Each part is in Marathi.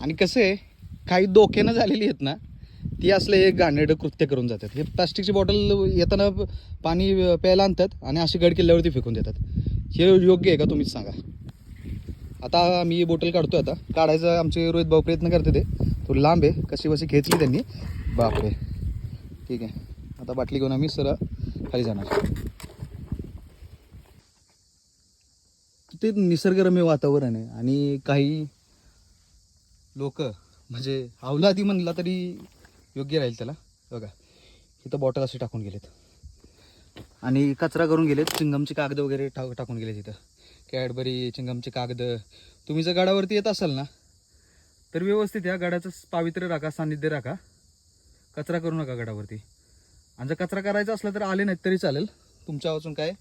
आणि कसं आहे काही धोक्यानं झालेली आहेत ना ती असले एक घाणेरडं कृत्य करून जातात. हे प्लास्टिकची बॉटल येताना पाणी प्यायला आणतात आणि अशी गड किल्ल्यावरती फेकून देतात. हे योग्य आहे का तुम्हीच सांगा? आता मी बॉटल काढतो आता. काढायचं आमचे रोहित भाऊ प्रयत्न करते ते थोडी लांब आहे कशी बशी खेचली त्यांनी. बापरे. ठीक आहे. आता बाटली घेऊन आम्ही सरळ खाली जाणार. ते निसर्गरम्य वातावरण आहे आणि काही लोक म्हणजे अवलादी म्हणला तरी योग्य राहील त्याला. बघा इथं बॉटल असे टाकून गेलेत. आणि कचरा करून गेलेत चिंगमची कागद वगैरे टा टाकून गेले तिथं कॅडबरी चिंगमची कागद. तुम्ही जर गाडावरती येत असाल ना तर व्यवस्थित या गाड्याचं पावित्र्य राखा सानिध्य राखा. कचरा करू नका गडावरती. आणि जर कचरा करायचा असला तर आले नाहीत तरी चालेल. तुमच्या वाचून काय?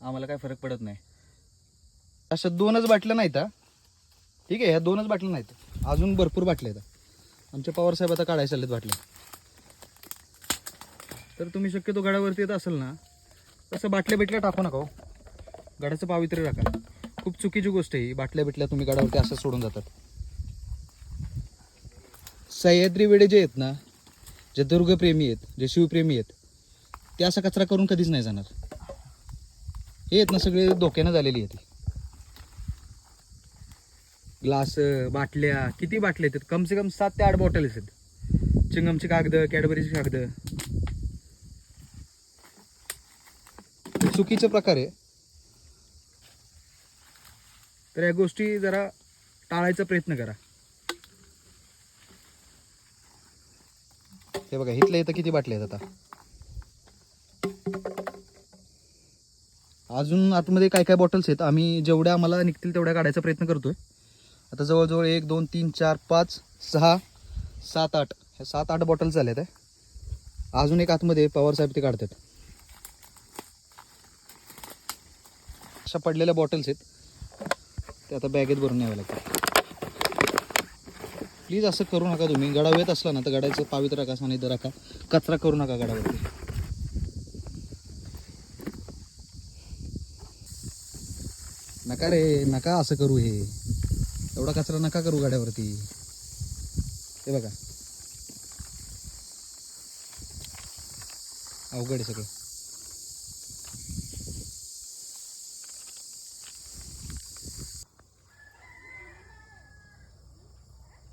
आम्हाला काय फरक पडत नाही. अशा दोनच बाटल्या नाहीत ठीक आहे ह्या दोनच बाटल्या नाहीत. अजून भरपूर बाटल्या आहेत. आमचे पवारसाहेब आता काढायला चाललेत बाटल्या. तर तुम्ही शक्यतो गडावरती येत असाल ना तसं बाटल्या बिटल्या टाकू नका हो. गडाचं पावित्र्य राखा खूप चुकीची गोष्ट आहे ही बाटल्या बिटल्या तुम्ही गडावरती असं सोडून जातात. सह्याद्री वेडे जे आहेत ना जे दुर्गप्रेमी आहेत जे शिवप्रेमी आहेत ते असा कचरा करून कधीच नाही जाणार. हे आहेत ना सगळे धोक्यानं झालेली आहेत. ग्लास बाटल्या किती बाटल्या आहेत? कम से कम सात ते आठ बॉटल आहेत. चिंगमची कागद कॅडबरीची कागद. चुकीचे प्रकार आहे. तर या गोष्टी जरा टाळायचा प्रयत्न करा. हे बघा इथल्या इथं किती बाटल्या आहेत आता? अजून आतमध्ये काय काय बॉटल्स आहेत? आम्ही जेवढ्या आम्हाला निघतील तेवढ्या काढायचा प्रयत्न करतोय. आता जवळजवळ एक दोन तीन चार पाच सहा सात आठ. ह्या सात आठ बॉटल्स झाल्यात आहे अजून एक आतमध्ये पवार साहेब ते काढतात. अशा पडलेल्या बॉटल्स आहेत. ते आता बॅगेत भरून न्याव्या लागतात प्लीज असं करू नका तुम्ही. गडा येत असला ना तर गडाचं पावित्र राखा सानिध्य राखा कचरा करू नका गडावरती नका रे नका असं करू हे. एवढा कचरा नका करू गाड्यावरती. हे बघा. अवघड आहे सगळं.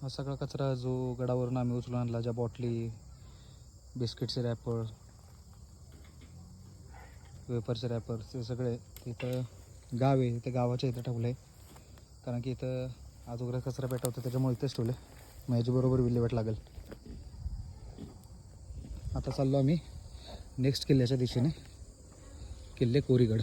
हा सगळा कचरा जो गडावरून आम्ही उचलून आणला ज्या बॉटली बिस्किटचे रॅपर वेफरचे रॅपर ते सगळे इथं गाव आहे इथं गावाच्या इथं ठेवलं आहे कारण की इथं आज उघडा कचरा पेटा होता त्याच्यामुळे इथेच ठेवलं. मग याच्याबरोबर विल्हेवाट लागेल. आता चाललो आम्ही. नेक्स्ट किल्ल्याच्या दिशेने. किल्ले कोरीगड.